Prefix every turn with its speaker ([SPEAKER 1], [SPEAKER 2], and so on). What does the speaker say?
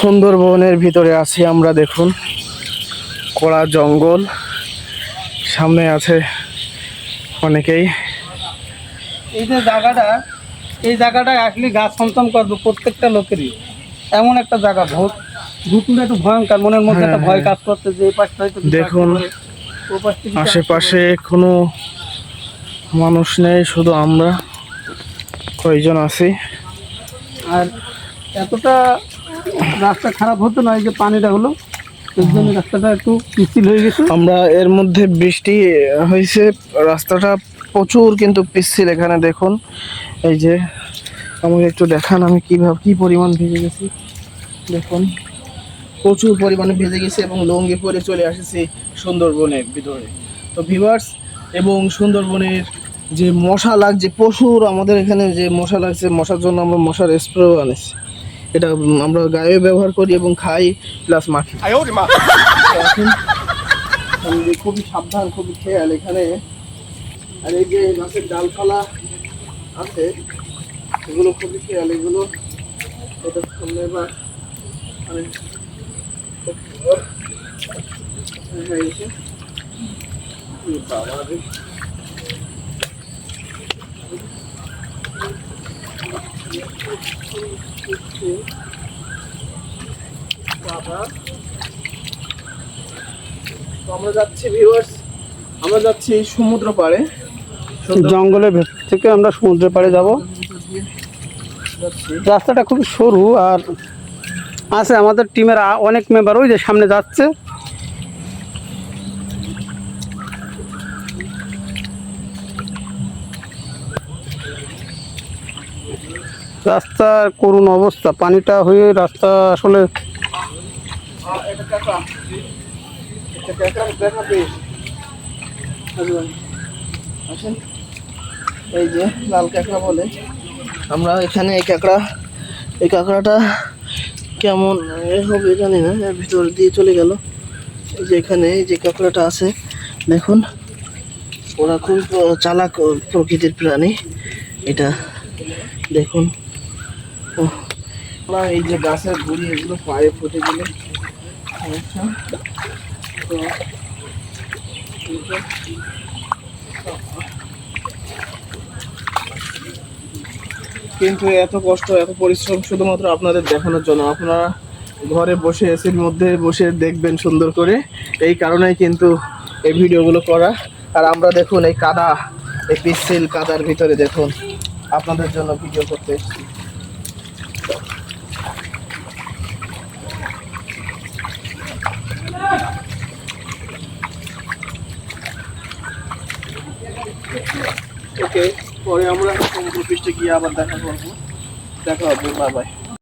[SPEAKER 1] সুন্দরবনের ভিতরে আছি আমরা দেখুন। কড়া জঙ্গল। সামনে আছে অনেকেই।
[SPEAKER 2] এই যে জায়গাটা এই জায়গাটায় আসলে গাছ ছমছম করবে প্রত্যেকটা লোকেরই। এমন একটা জায়গা ভূত। ভূতটা একটু ভয়ঙ্কর মনের মধ্যে একটা ভয় কাজ করতে যে এই পাশটা হয়তো
[SPEAKER 1] দেখুন, আশেপাশে কোনো মানুষ নেই শুধু আমরা কয়জন আছি।
[SPEAKER 2] আর এতটা রাস্তা খারাপ হতো না, এই যে পানিটা হলো, এর জন্য রাস্তাটা একটু পিছিল হয়ে গেছে।
[SPEAKER 1] আমরা এর মধ্যে বৃষ্টি হয়েছে, রাস্তাটা প্রচুর কিন্তু পিচ্ছিল এখানে, দেখুন। এই যে, আমাকে একটু দেখান, আমি কীভাবে কি পরিমাণ ভিজে গেছি। দেখুন, প্রচুর পরিমাণে ভিজে গেছি এবং লুঙ্গি পরে চলে এসেছি সুন্দরবনের ভিতরে। তো ভিভার্স এবং সুন্দরবনের যে মশা লাগছে প্রচুর আমাদের এখানে যে মশা লাগছে, মশার জন্য আমরা মশার স্প্রেও আনেছি এটা আমরা গায়ে ব্যবহার করি এবং খাই প্লাস মাখি। খুবই সাবধান খুবই খেয়াল এখানে। আর এই যে গাছের ডালপালা আছে এগুলো খুবই খেয়াল এগুলো এটা সামনে বা মানে হয়ে গেছে। বাবা রে। বাবা তো আমরা যাচ্ছি ভিউয়ার্স আমরা যাচ্ছি সমুদ্র পাড়ে।
[SPEAKER 2] জঙ্গলের ভেতর থেকে আমরা সমুদ্রের পাড়ে যাব। রাস্তাটা খুব সরু আর আছে আমাদের টিমের অনেক মেম্বার ওই যে সামনে যাচ্ছে। রাস্তার করুণ অবস্থা, পানিটা হয়ে রাস্তা আসলে
[SPEAKER 1] এই যে লাল কাঁকড়া বলে। আমরা এখানে এই কাঁকড়া, এই কাঁকড়াটা কেমন এ হবে জানি না, এর ভিতর দিয়ে চলে গেল। এই যে এখানে, এই যে কাঁকড়াটা আছে, দেখুন, ওরা খুব চালাক প্রকৃতির প্রাণী। এটা দেখুন। ও, এই যে গাছের গুড়ি এগুলো পায়ে ফুটে গেলে। তো কিন্তু এত কষ্ট এত পরিশ্রম শুধুমাত্র আপনাদের দেখানোর জন্য। আপনারা ঘরে বসে এসির মধ্যে বসে দেখবেন সুন্দর করে। এই কারণেই কিন্তু এই ভিডিওগুলো করা। আর আমরা দেখুন এই কাদা এই পিচ্ছিল কাদার ভিতরে দেখুন। আপনাদের জন্য ভিডিও করতে এসেছি। ওকে পরে আমরা সমুদ্র পৃষ্ঠে গিয়ে আবার দেখা করব। দেখা হবে বাবাই বাই